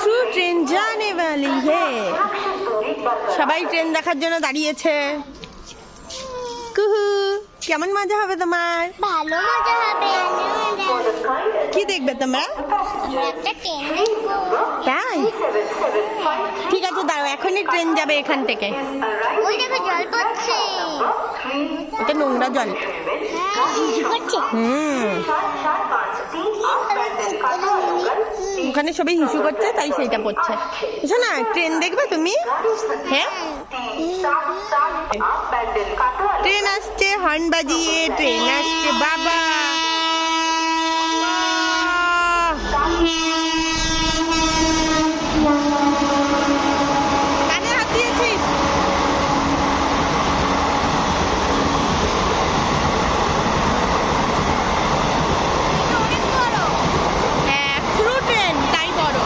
True train জানে वाली है সবাই ট্রেন দেখার জন্য দাঁড়িয়েছে কুহু কেমন মজা হবে তোমার ভালো মজা হবে কি দেখবে তোমরা আমরা একটা ট্রেন দেখবো তাই ঠিক আছে দাঁড়াও এখনই ট্রেন যাবে এখান থেকে ওই দেখো জল পড়ছে এটা নোংরা জল হ্যাঁ হিসু করছে হুম ওখানে সবাই হিসু করছে, তাই সেইটা করছে বুঝছ না ট্রেন দেখবে তুমি? হ্যাঁ? ট্রেন আসছে, হর্ন বাজিয়ে, ট্রেন আসছে, বাবা কানে হাত দিয়েছিস অনেক বড় হ্যাঁ পুরো ট্রেন তাই বড়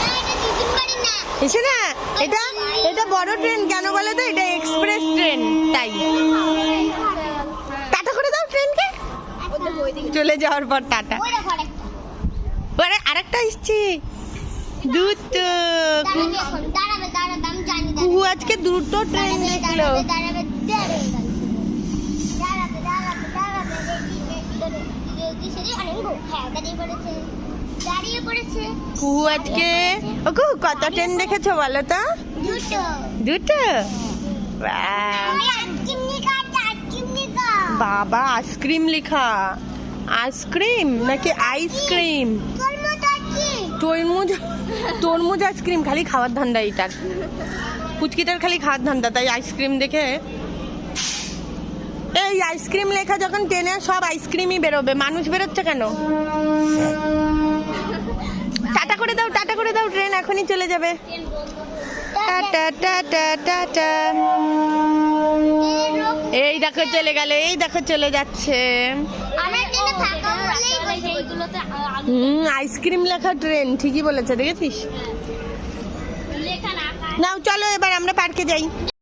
না এটা দিদির বাড়ি না বড় ট্রেন, কেন বলে তো? এটা এক্সপ্রেস ট্রেন টাটা করে দাও ট্রেনকে। চলে যাওয়ার পর টাটা। পরে আরেকটা এসছে। কুহু আজকে দুটো ট্রেন দেখল। হ্যাঁ কুহু আজকে? ও কুহু কত ট্রেন দেখেছ বলো তো? দুটো। বাবা আইসক্রিম লেখা। আইসক্রিম নাকি আইসক্রিম তোর তরমুজ? তরমুজ আইসক্রিম খালি খাওয়ার ধান্দা এটার পুচকিটার খালি খাওয়ার ধান্দা তাই আইসক্রিম দেখে। এই আইসক্রিম লেখা যখন টেনে সব আইসক্রিমই বেরোবে মানুষ বেরোচ্ছে কেন টাটা করে দাও টাটা করে দাও ট্রেন এখনই চলে যাবে। টাটা টাটা টাটা এই দেখো চলে গেল এই দেখো চলে যাচ্ছে। হুম আইসক্রিম লেখা ট্রেন ঠিকই বলেছে দেখেছিস? না নাও চলো এবার আমরা পার্কে যাই।